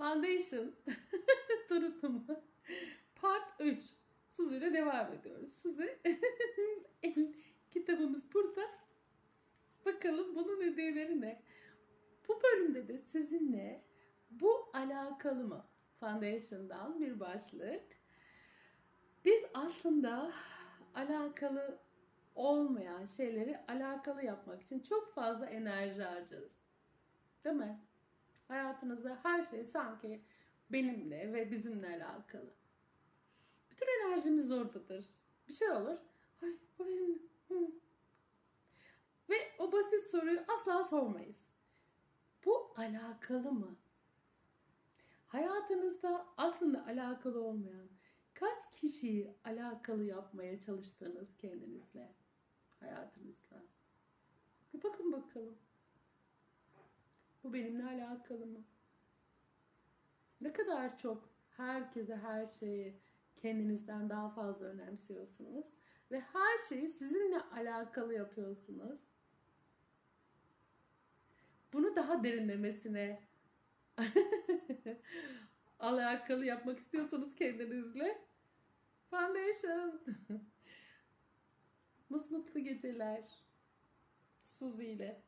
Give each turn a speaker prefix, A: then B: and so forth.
A: Foundation tanıtımı part 3. Suzu ile devam ediyoruz. Suzu kitabımız burada. Bakalım bunun hediyeleri ne? Bu bölümde de sizinle bu alakalı mı? Foundation'dan bir başlık. Biz aslında alakalı olmayan şeyleri alakalı yapmak için çok fazla enerji harcarız. Değil mi? Hayatınızda her şey sanki benimle ve bizimle alakalı. Bütün enerjimiz oradadır. Bir şey olur. Ay bu benim. Ve o basit soruyu asla sormayız. Bu alakalı mı? Hayatınızda aslında alakalı olmayan kaç kişiyi alakalı yapmaya çalıştınız kendinizle, hayatınızla? Bir bakın bakalım. Bu benimle alakalı mı? Ne kadar çok herkese her şeyi kendinizden daha fazla önemsiyorsunuz ve her şeyi sizinle alakalı yapıyorsunuz. Bunu daha derinlemesine alakalı yapmak istiyorsanız kendinizle Foundation. Musmutlu geceler. Suzi ile.